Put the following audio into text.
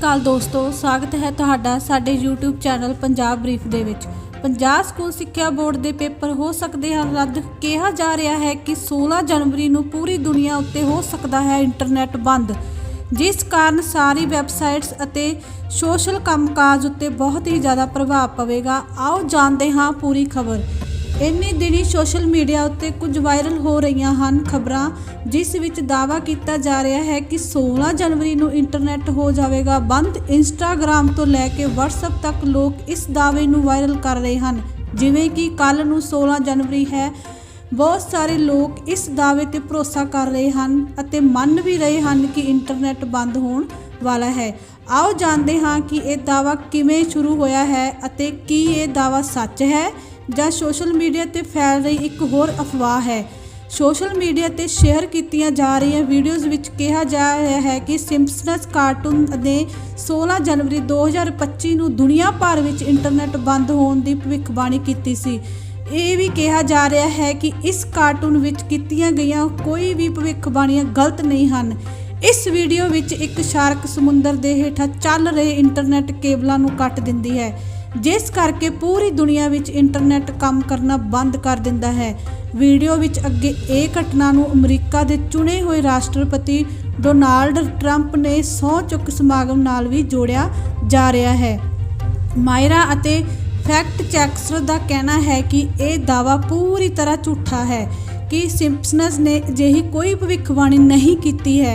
ਅਕਾਲ ਦੋਸਤੋ, ਸਵਾਗਤ ਹੈ ਤੁਹਾਡਾ ਸਾਡੇ YouTube ਚੈਨਲ ਪੰਜਾਬ ਬਰੀਫ ਦੇ ਵਿੱਚ। ਪੰਜਾਬ ਸਕੂਲ ਸਿੱਖਿਆ ਬੋਰਡ ਦੇ ਪੇਪਰ ਹੋ ਸਕਦੇ ਹਨ। ਰੱਦ ਕਿਹਾ ਜਾ ਰਿਹਾ ਹੈ ਕਿ 16 ਜਨਵਰੀ ਨੂੰ ਪੂਰੀ ਦੁਨੀਆ ਉੱਤੇ ਹੋ ਸਕਦਾ ਹੈ ਇੰਟਰਨੈਟ ਬੰਦ, ਜਿਸ ਕਾਰਨ ਸਾਰੀ ਵੈਬਸਾਈਟਸ ਅਤੇ ਸੋਸ਼ਲ ਕੰਮਕਾਜ ਉੱਤੇ ਬਹੁਤ ਹੀ ਜ਼ਿਆਦਾ ਪ੍ਰਭਾਵ ਪਵੇਗਾ। ਆਓ ਜਾਣਦੇ ਹਾਂ ਪੂਰੀ ਖਬਰ। ਇੰਨੇ ਦਿਨੀ ਸੋਸ਼ਲ ਮੀਡੀਆ ਉੱਤੇ ਕੁਝ ਵਾਇਰਲ ਹੋ ਰਹੀਆਂ ਹਨ ਖਬਰਾਂ, ਜਿਸ ਵਿੱਚ ਦਾਅਵਾ ਕੀਤਾ ਜਾ ਰਿਹਾ ਹੈ ਕਿ 16 ਜਨਵਰੀ ਨੂੰ ਇੰਟਰਨੈਟ ਹੋ ਜਾਵੇਗਾ ਬੰਦ। ਇੰਸਟਾਗ੍ਰam ਤੋਂ ਲੈ ਕੇ WhatsApp ਤੱਕ ਲੋਕ ਇਸ ਦਾਅਵੇ ਨੂੰ ਵਾਇਰਲ ਕਰ ਰਹੇ ਹਨ। ਜਿਵੇਂ ਕਿ ਕੱਲ ਨੂੰ 16 ਜਨਵਰੀ ਹੈ, ਬਹੁਤ ਸਾਰੇ ਲੋਕ ਇਸ ਦਾਅਵੇ ਤੇ ਭਰੋਸਾ ਕਰ ਰਹੇ ਹਨ ਅਤੇ ਮੰਨ ਵੀ ਰਹੇ ਹਨ ਕਿ ਇੰਟਰਨੈਟ ਬੰਦ ਹੋਣ ਵਾਲਾ ਹੈ। ਆਓ ਜਾਣਦੇ ਹਾਂ ਕਿ ਇਹ ਦਾਅਵਾ ਕਿਵੇਂ ਸ਼ੁਰੂ ਹੋਇਆ ਹੈ ਅਤੇ ਕੀ ਇਹ ਦਾਅਵਾ ਸੱਚ ਹੈ। ਜਾਂ ਸੋਸ਼ਲ ਮੀਡੀਆ ਤੇ ਫੈਲ ਰਹੀ ਇੱਕ ਹੋਰ ਅਫਵਾਹ ਹੈ। ਸੋਸ਼ਲ ਮੀਡੀਆ ਤੇ ਸ਼ੇਅਰ ਕੀਤੀਆਂ ਜਾ ਰਹੀਆਂ ਵੀਡੀਓਜ਼ ਵਿੱਚ ਕਿਹਾ ਜਾ ਰਿਹਾ ਹੈ ਕਿ ਸਿੰਪਸਨਸ ਕਾਰਟੂਨ ਨੇ 16 ਜਨਵਰੀ 2025 ਨੂੰ ਦੁਨੀਆ ਭਰ ਵਿੱਚ ਇੰਟਰਨੈਟ ਬੰਦ ਹੋਣ ਦੀ ਭਵਿੱਖਬਾਣੀ ਕੀਤੀ ਸੀ। ਇਹ ਵੀ ਕਿਹਾ ਜਾ ਰਿਹਾ ਹੈ ਕਿ ਇਸ ਕਾਰਟੂਨ ਵਿੱਚ ਕੀਤੀਆਂ ਗਈਆਂ ਕੋਈ ਵੀ ਭਵਿੱਖਬਾਣੀਆਂ ਗਲਤ ਨਹੀਂ ਹਨ। ਇਸ ਵੀਡੀਓ ਵਿੱਚ ਇੱਕ ਸ਼ਾਰਕ ਸਮੁੰਦਰ ਦੇ ਹੇਠਾਂ ਚੱਲ ਰਹੇ ਇੰਟਰਨੈਟ ਕੇਬਲਾਂ ਨੂੰ ਕੱਟ ਦਿੰਦੀ ਹੈ। ਜਿਸ ਕਰਕੇ ਪੂਰੀ ਦੁਨੀਆ ਵਿੱਚ ਇੰਟਰਨੈਟ ਕੰਮ ਕਰਨਾ ਬੰਦ ਕਰ ਦਿੰਦਾ ਹੈ। ਵੀਡੀਓ ਵਿੱਚ ਅੱਗੇ ਇਹ ਘਟਨਾ ਨੂੰ ਅਮਰੀਕਾ ਦੇ ਚੁਣੇ ਹੋਏ ਰਾਸ਼ਟਰਪਤੀ ਡੋਨਾਲਡ ਟਰੰਪ ਨੇ ਸਹੁੰ ਚੁੱਕ ਸਮਾਗਮ ਨਾਲ ਵੀ ਜੋੜਿਆ ਜਾ ਰਿਹਾ ਹੈ। ਮਾਇਰਾ ਅਤੇ ਫੈਕਟ ਚੈਕਸਰ ਦਾ ਕਹਿਣਾ ਹੈ ਕਿ ਇਹ ਦਾਅਵਾ ਪੂਰੀ ਤਰ੍ਹਾਂ ਝੂਠਾ ਹੈ ਕਿ ਸਿੰਪਸਨਸ ਨੇ ਅਜਿਹੀ ਕੋਈ ਭਵਿੱਖਬਾਣੀ ਨਹੀਂ ਕੀਤੀ ਹੈ।